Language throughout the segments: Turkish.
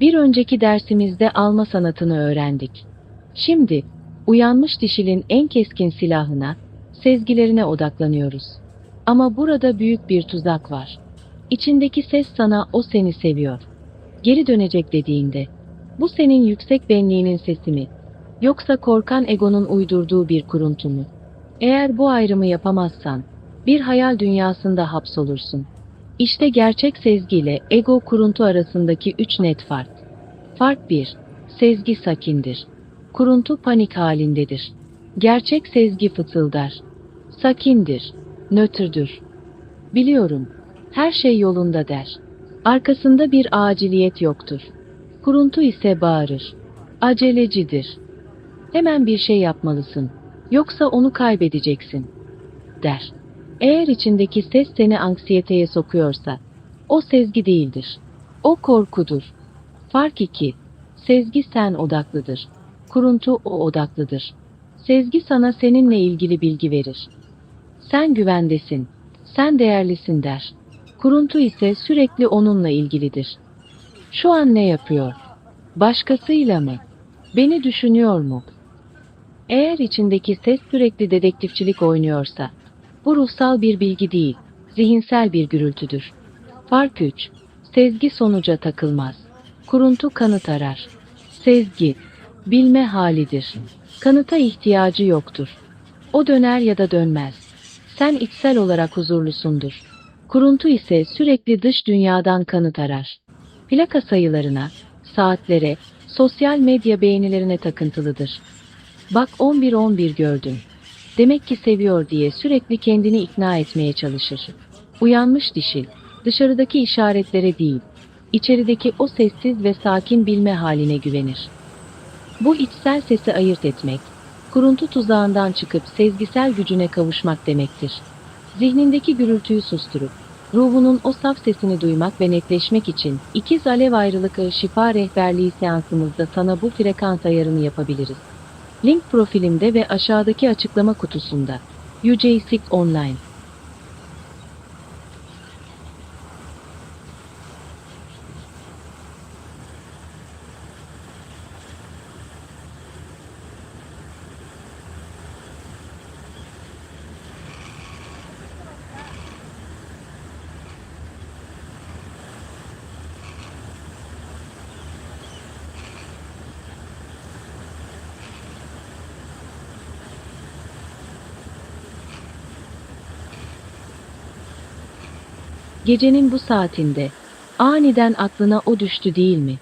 Bir önceki dersimizde alma sanatını öğrendik. Şimdi, uyanmış dişilin en keskin silahına, sezgilerine odaklanıyoruz. Ama burada büyük bir tuzak var. İçindeki ses sana o seni seviyor. Geri dönecek dediğinde, bu senin yüksek benliğinin sesi mi? Yoksa korkan egonun uydurduğu bir kuruntu mu? Eğer bu ayrımı yapamazsan, bir hayal dünyasında hapsolursun. İşte gerçek sezgiyle ego kuruntu arasındaki üç net fark. Fark 1. Sezgi sakindir. Kuruntu panik halindedir. Gerçek sezgi fısıldar. Sakindir. Nötrdür. Biliyorum. Her şey yolunda der. Arkasında bir aciliyet yoktur. Kuruntu ise bağırır. Acelecidir. Hemen bir şey yapmalısın. Yoksa onu kaybedeceksin. Der. Eğer içindeki ses seni anksiyeteye sokuyorsa, o sezgi değildir. O korkudur. Fark 2. Sezgi sen odaklıdır. Kuruntu o odaklıdır. Sezgi sana seninle ilgili bilgi verir. Sen güvendesin. Sen değerlisin der. Kuruntu ise sürekli onunla ilgilidir. Şu an ne yapıyor? Başkasıyla mı? Beni düşünüyor mu? Eğer içindeki ses sürekli dedektifçilik oynuyorsa, bu ruhsal bir bilgi değil, zihinsel bir gürültüdür. Fark 3. Sezgi sonuca takılmaz. Kuruntu kanıt arar. Sezgi, bilme halidir. Kanıta ihtiyacı yoktur. O döner ya da dönmez. Sen içsel olarak huzurlusundur. Kuruntu ise sürekli dış dünyadan kanıt arar. Plaka sayılarına, saatlere, sosyal medya beğenilerine takıntılıdır. Bak 11-11 gördüm. Demek ki seviyor diye sürekli kendini ikna etmeye çalışır. Uyanmış dişil, dışarıdaki işaretlere değil, içerideki o sessiz ve sakin bilme haline güvenir. Bu içsel sesi ayırt etmek, kuruntu tuzağından çıkıp sezgisel gücüne kavuşmak demektir. Zihnindeki gürültüyü susturup, ruhunun o saf sesini duymak ve netleşmek için ikiz alev ayrılık şifa rehberliği seansımızda sana bu frekans ayarını yapabiliriz. Link profilimde ve aşağıdaki açıklama kutusunda. UJ6 Online Gecenin bu saatinde aniden aklına o düştü değil mi?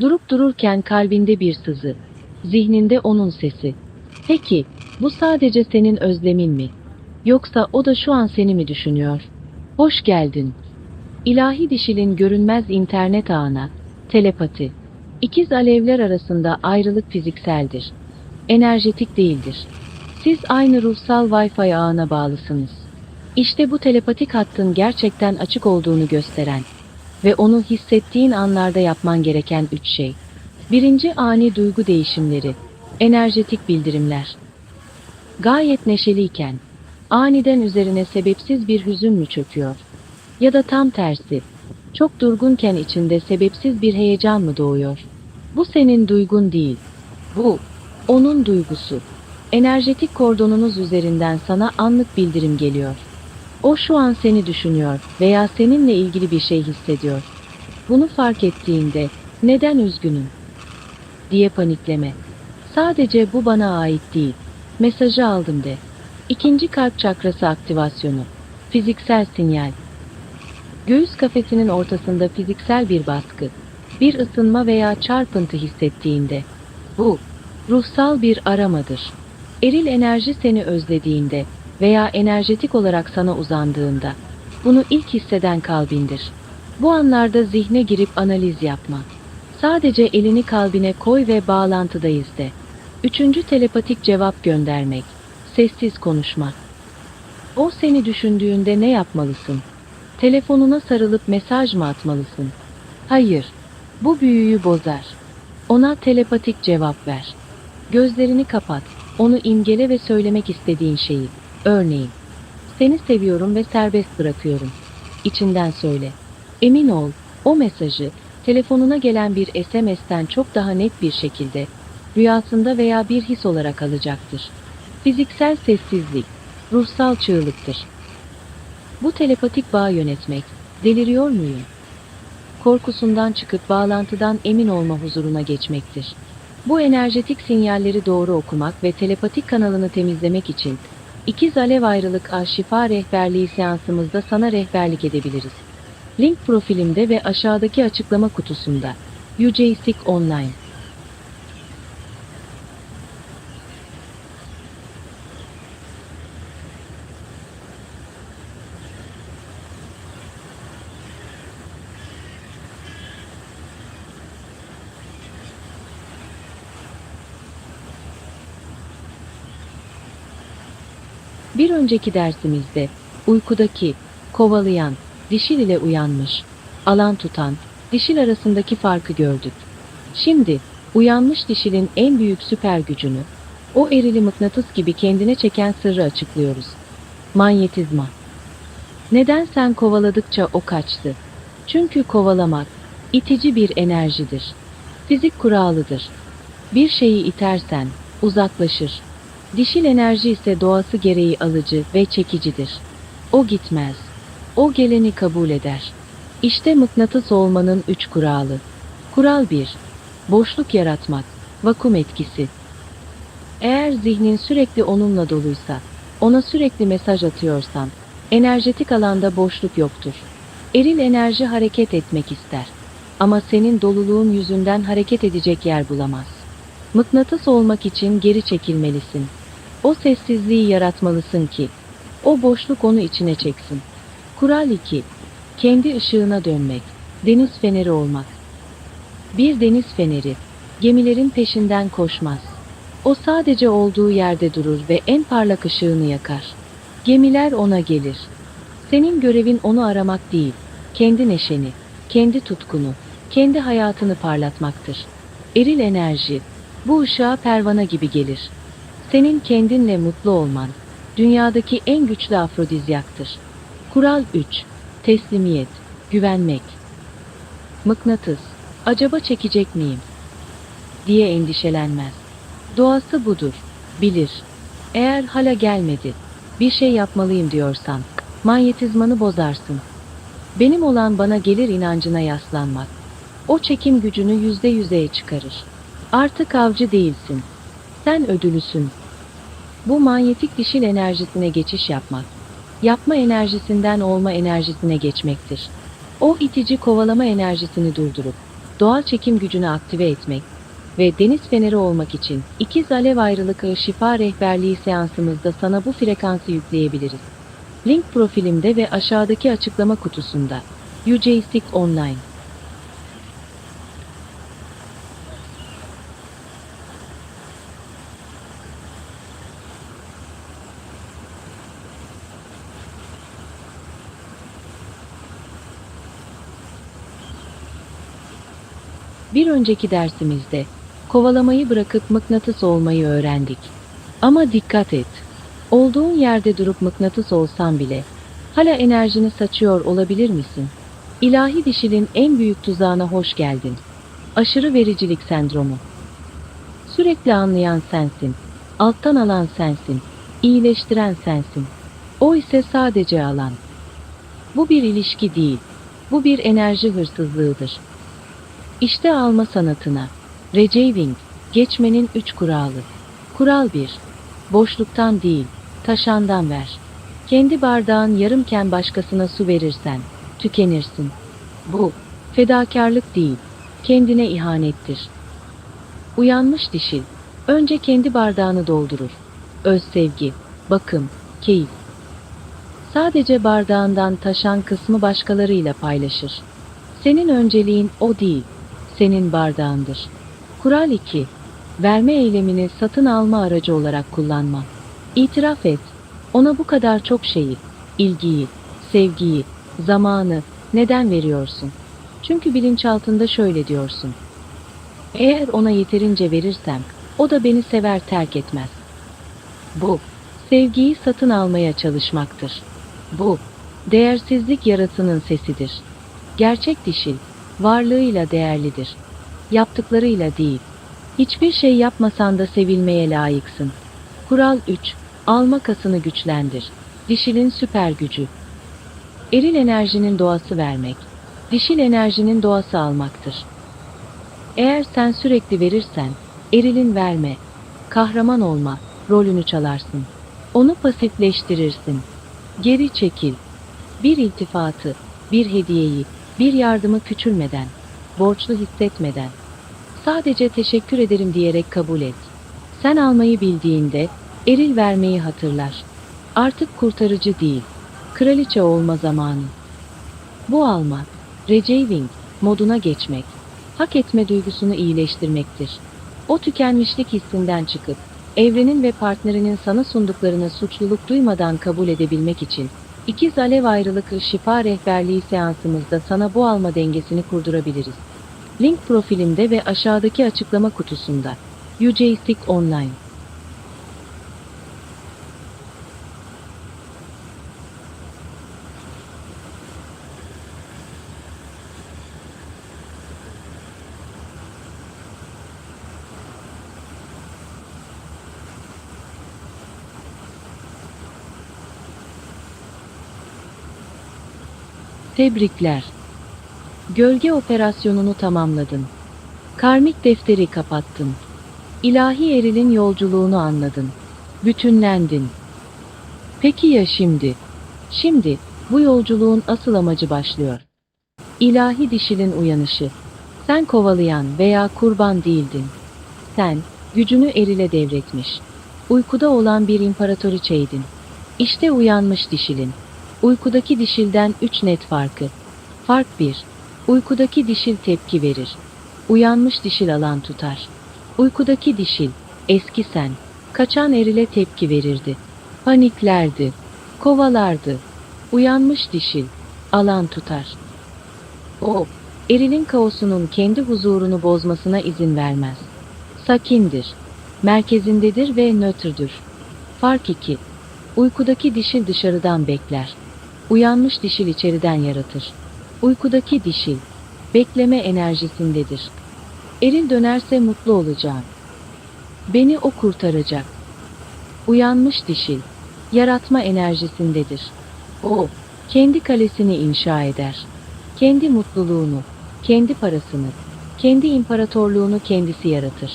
Durup dururken kalbinde bir sızı, zihninde onun sesi. Peki, bu sadece senin özlemin mi? Yoksa o da şu an seni mi düşünüyor? Hoş geldin. İlahi dişilin görünmez internet ağına, telepati. İkiz alevler arasında ayrılık fizikseldir. Enerjetik değildir. Siz aynı ruhsal Wi-Fi ağına bağlısınız. İşte bu telepatik hattın gerçekten açık olduğunu gösteren ve onu hissettiğin anlarda yapman gereken üç şey. Birinci ani duygu değişimleri, enerjetik bildirimler. Gayet neşeliyken, aniden üzerine sebepsiz bir hüzün mü çöküyor? Ya da tam tersi, çok durgunken içinde sebepsiz bir heyecan mı doğuyor? Bu senin duygun değil, bu onun duygusu. Enerjetik kordonunuz üzerinden sana anlık bildirim geliyor. O şu an seni düşünüyor veya seninle ilgili bir şey hissediyor. Bunu fark ettiğinde neden üzgünüm diye panikleme. Sadece bu bana ait değil. Mesajı aldım de. İkinci kalp çakrası aktivasyonu. Fiziksel sinyal. Göğüs kafesinin ortasında fiziksel bir baskı, bir ısınma veya çarpıntı hissettiğinde bu ruhsal bir aramadır. Eril enerji seni özlediğinde veya enerjetik olarak sana uzandığında bunu ilk hisseden kalbindir. Bu anlarda zihne girip analiz yapma. Sadece elini kalbine koy ve bağlantıdayız de. Üçüncü telepatik cevap göndermek. Sessiz konuşma. O seni düşündüğünde ne yapmalısın? Telefonuna sarılıp mesaj mı atmalısın? Hayır. Bu büyüyü bozar. Ona telepatik cevap ver. Gözlerini kapat. Onu imgele ve söylemek istediğin şeyi. Örneğin, seni seviyorum ve serbest bırakıyorum. İçinden söyle. Emin ol, o mesajı telefonuna gelen bir SMS'ten çok daha net bir şekilde, rüyasında veya bir his olarak alacaktır. Fiziksel sessizlik, ruhsal çığlıktır. Bu telepatik bağ yönetmek, deliriyor muyum? Korkusundan çıkıp bağlantıdan emin olma huzuruna geçmektir. Bu enerjetik sinyalleri doğru okumak ve telepatik kanalını temizlemek için İkiz Alev Ayrılık A Şifa Rehberliği seansımızda sana rehberlik edebiliriz. Link profilimde ve aşağıdaki açıklama kutusunda. UJSIC Online Bir önceki dersimizde uykudaki, kovalayan, dişil ile uyanmış, alan tutan, dişil arasındaki farkı gördük. Şimdi uyanmış dişilin en büyük süper gücünü, o erili mıknatıs gibi kendine çeken sırrı açıklıyoruz. Manyetizma. Neden sen kovaladıkça o kaçtı? Çünkü kovalamak itici bir enerjidir. Fizik kuralıdır. Bir şeyi itersen uzaklaşır. Dişil enerji ise doğası gereği alıcı ve çekicidir. O gitmez. O geleni kabul eder. İşte mıknatıs olmanın üç kuralı. Kural 1. Boşluk yaratmak, vakum etkisi. Eğer zihnin sürekli onunla doluysa, ona sürekli mesaj atıyorsan, enerjetik alanda boşluk yoktur. Eril enerji hareket etmek ister. Ama senin doluluğun yüzünden hareket edecek yer bulamaz. Mıknatıs olmak için geri çekilmelisin. O sessizliği yaratmalısın ki, o boşluk onu içine çeksin. Kural 2. Kendi ışığına dönmek, deniz feneri olmak. Bir deniz feneri, gemilerin peşinden koşmaz. O sadece olduğu yerde durur ve en parlak ışığını yakar. Gemiler ona gelir. Senin görevin onu aramak değil, kendi neşeni, kendi tutkunu, kendi hayatını parlatmaktır. Eril enerji, bu ışığa pervana gibi gelir. Senin kendinle mutlu olman, dünyadaki en güçlü afrodizyaktır. Kural 3. Teslimiyet, güvenmek. Mıknatıs, acaba çekecek miyim? diye endişelenmez. Doğası budur, bilir. Eğer hala gelmedi, bir şey yapmalıyım diyorsan, manyetizmanı bozarsın. Benim olan bana gelir inancına yaslanmak. O çekim gücünü yüzde yüzeye çıkarır. Artık avcı değilsin. Sen ödülüsün. Bu manyetik dişil enerjisine geçiş yapmak, yapma enerjisinden olma enerjisine geçmektir. O itici kovalama enerjisini durdurup, doğal çekim gücünü aktive etmek ve deniz feneri olmak için ikiz alev ayrılık şifa rehberliği seansımızda sana bu frekansı yükleyebiliriz. Link profilimde ve aşağıdaki açıklama kutusunda. UJSIC Online Bir önceki dersimizde kovalamayı bırakıp mıknatıs olmayı öğrendik. Ama dikkat et. Olduğun yerde durup mıknatıs olsan bile hala enerjini saçıyor olabilir misin? İlahi dişilin en büyük tuzağına hoş geldin. Aşırı vericilik sendromu. Sürekli anlayan sensin. Alttan alan sensin. iyileştiren sensin. O ise sadece alan. Bu bir ilişki değil. Bu bir enerji hırsızlığıdır. İşte alma sanatına. Receiving, geçmenin üç kuralı. Kural 1. Boşluktan değil, taşandan ver. Kendi bardağın yarımken başkasına su verirsen, tükenirsin. Bu, fedakarlık değil, kendine ihanettir. Uyanmış dişil, önce kendi bardağını doldurur. Öz sevgi, bakım, keyif. Sadece bardağından taşan kısmı başkalarıyla paylaşır. Senin önceliğin o değil, senin bardağındır. Kural 2. Verme eylemini satın alma aracı olarak kullanma. İtiraf et. Ona bu kadar çok şeyi, ilgiyi, sevgiyi, zamanı neden veriyorsun? Çünkü bilinçaltında şöyle diyorsun. Eğer ona yeterince verirsem, o da beni sever terk etmez. Bu, sevgiyi satın almaya çalışmaktır. Bu, değersizlik yaratının sesidir. Gerçek dişil, Varlığıyla değerlidir. Yaptıklarıyla değil. Hiçbir şey yapmasan da sevilmeye layıksın. Kural 3. Alma kasını güçlendir. Dişilin süper gücü. Eril enerjinin doğası vermek. Dişil enerjinin doğası almaktır. Eğer sen sürekli verirsen, erilin verme, kahraman olma rolünü çalarsın. Onu pasifleştirirsin. Geri çekil. Bir iltifatı, bir hediyeyi, bir yardımı küçülmeden, borçlu hissetmeden, sadece teşekkür ederim diyerek kabul et. Sen almayı bildiğinde, eril vermeyi hatırlar. Artık kurtarıcı değil, kraliçe olma zamanı. Bu alma, receiving moduna geçmek, hak etme duygusunu iyileştirmektir. O tükenmişlik hissinden çıkıp, evrenin ve partnerinin sana sunduklarını suçluluk duymadan kabul edebilmek için, ikiz alev ayrılık şifa rehberliği seansımızda sana bu alma dengesini kurdurabiliriz. Link profilimde ve aşağıdaki açıklama kutusunda. UJSIC Online Tebrikler. Gölge operasyonunu tamamladın. Karmik defteri kapattın. İlahi erilin yolculuğunu anladın. Bütünlendin. Peki ya şimdi? Şimdi bu yolculuğun asıl amacı başlıyor. İlahi dişilin uyanışı. Sen kovalayan veya kurban değildin. Sen gücünü erile devretmiş. Uykuda olan bir imparatoriçeydin. İşte uyanmış dişilin. Uykudaki dişilden üç net farkı. Fark 1. Uykudaki dişil tepki verir. Uyanmış dişil alan tutar. Uykudaki dişil, eski sen, kaçan erile tepki verirdi. Paniklerdi, kovalardı. Uyanmış dişil, alan tutar. O, erilin kaosunun kendi huzurunu bozmasına izin vermez. Sakindir, merkezindedir ve nötrdür. Fark 2. Uykudaki dişil dışarıdan bekler. Uyanmış dişil içeriden yaratır. Uykudaki dişil, bekleme enerjisindedir. Eril dönerse mutlu olacağım. Beni o kurtaracak. Uyanmış dişil, yaratma enerjisindedir. O, kendi kalesini inşa eder. Kendi mutluluğunu, kendi parasını, kendi imparatorluğunu kendisi yaratır.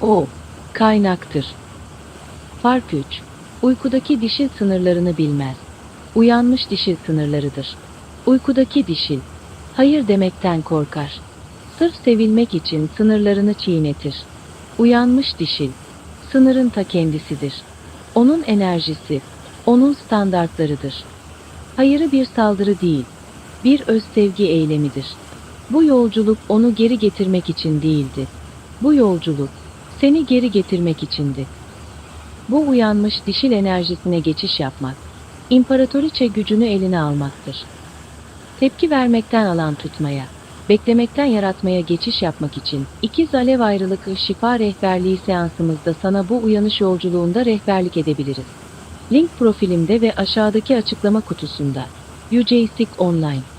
O, kaynaktır. Fark 3. Uykudaki dişil sınırlarını bilmez. Uyanmış dişil sınırlarıdır. Uykudaki dişil, hayır demekten korkar. Sırf sevilmek için sınırlarını çiğnetir. Uyanmış dişil, sınırın ta kendisidir. Onun enerjisi, onun standartlarıdır. Hayırı bir saldırı değil, bir öz sevgi eylemidir. Bu yolculuk onu geri getirmek için değildi. Bu yolculuk, seni geri getirmek içindi. Bu uyanmış dişil enerjisine geçiş yapmak, imparatoriçe gücünü eline almaktır. Tepki vermekten alan tutmaya, beklemekten yaratmaya geçiş yapmak için ikiz alev ayrılık şifa rehberliği seansımızda sana bu uyanış yolculuğunda rehberlik edebiliriz. Link profilimde ve aşağıdaki açıklama kutusunda. UJSIC Online